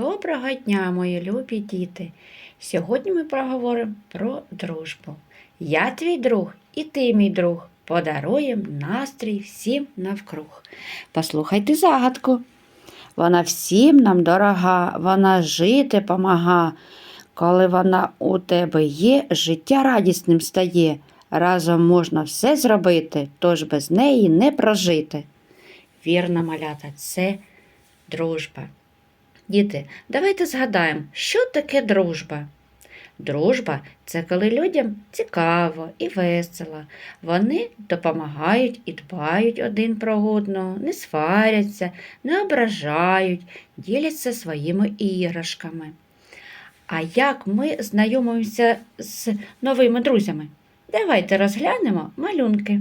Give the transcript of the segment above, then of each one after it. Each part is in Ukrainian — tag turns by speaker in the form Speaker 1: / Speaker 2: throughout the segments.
Speaker 1: Доброго дня, мої любі діти! Сьогодні ми проговоримо про дружбу. Я твій друг і ти мій друг. Подаруєм настрій всім навкруг. Послухайте загадку. Вона всім нам дорога, вона жити помага. Коли вона у тебе є, життя радісним стає. Разом можна все зробити, тож без неї не прожити. Вірно, малята, це дружба. Діти, давайте згадаємо, що таке дружба. Дружба це коли людям цікаво і весело. Вони допомагають і дбають один про одного, не сваряться, не ображають, діляться своїми іграшками. А як ми знайомимося з новими друзями? Давайте розглянемо малюнки.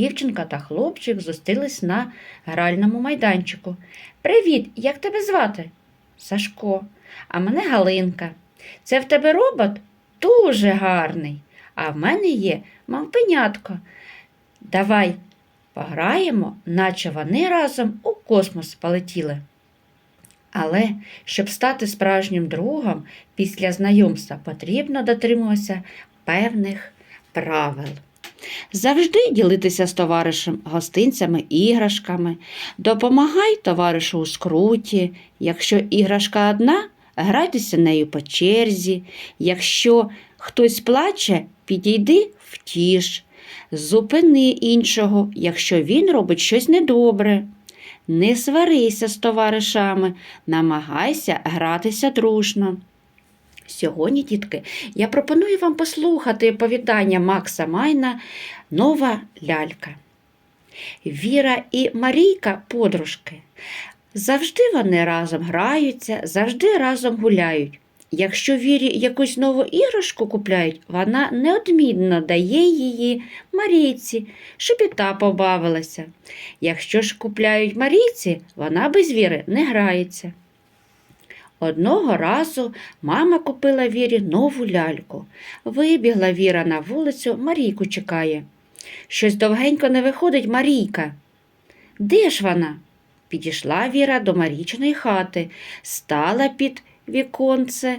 Speaker 1: Дівчинка та хлопчик зустрілись на гральному майданчику. Привіт, як тебе звати? Сашко, а мене Галинка. Це в тебе робот дуже гарний, а в мене є мавпенятко. Давай пограємо, наче вони разом у космос полетіли. Але щоб стати справжнім другом після знайомства потрібно дотримуватися певних правил. Завжди ділитися з товаришем гостинцями, іграшками. Допомагай товаришу у скруті. Якщо іграшка одна, грайтеся нею по черзі. Якщо хтось плаче, підійди втіш. Зупини іншого, якщо він робить щось недобре. Не сварися з товаришами, намагайся гратися дружно. Сьогодні, дітки, я пропоную вам послухати оповідання Макса Майна Нова лялька. Віра і Марійка подружки. Завжди вони разом граються, завжди разом гуляють. Якщо Вірі якусь нову іграшку купляють, вона неодмінно дає її Марійці, щоб і та побавилася. Якщо ж купляють Марійці, вона без Віри не грається. Одного разу мама купила Вірі нову ляльку. Вибігла Віра на вулицю, Марійку чекає. Щось довгенько не виходить Марійка. Де ж вона? Підійшла Віра до Марічної хати, стала під віконце,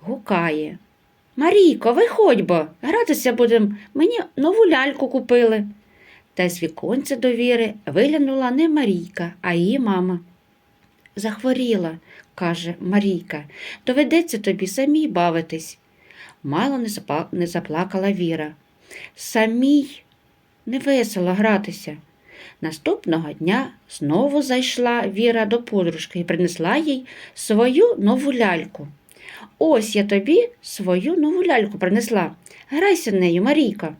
Speaker 1: гукає. Марійко, виходь бо, гратися будем, мені нову ляльку купили. Та з віконця до Віри виглянула не Марійка, а її мама. Захворіла, каже Марійка, доведеться тобі самій бавитись. Мало не, заплакала Віра. Самій невесело гратися. Наступного дня знову зайшла Віра до подружки і принесла їй свою нову ляльку. Ось я тобі свою нову ляльку принесла. Грайся нею, Марійка.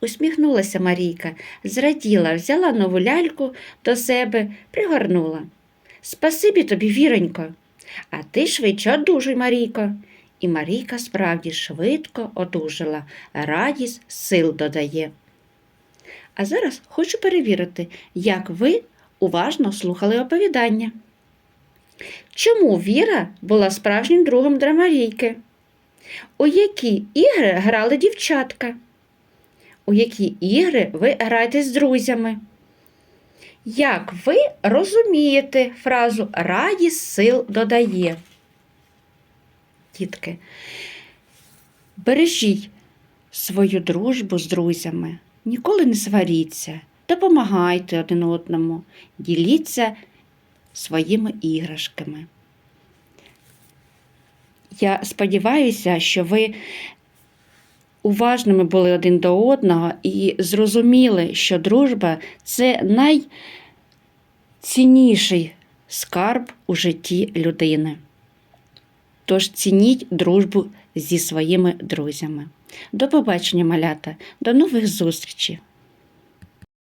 Speaker 1: Усміхнулася Марійка, зраділа, взяла нову ляльку до себе, пригорнула. Спасибі тобі, віронько, а ти швидше одужуй, Марійко. І Марійка справді швидко одужала, радість сил додає. А зараз хочу перевірити, як ви уважно слухали оповідання. Чому Віра була справжнім другом для Марійки? У які ігри грали дівчатка? У які ігри ви граєте з друзями? Як ви розумієте фразу радість сил додає? Дітки, бережіть свою дружбу з друзями, ніколи не сваріться, допомагайте один одному, діліться своїми іграшками. Я сподіваюся, що ви уважними були один до одного і зрозуміли, що дружба це найцінніший скарб у житті людини. Тож цініть дружбу зі своїми друзями. До побачення, малята, до нових зустрічей!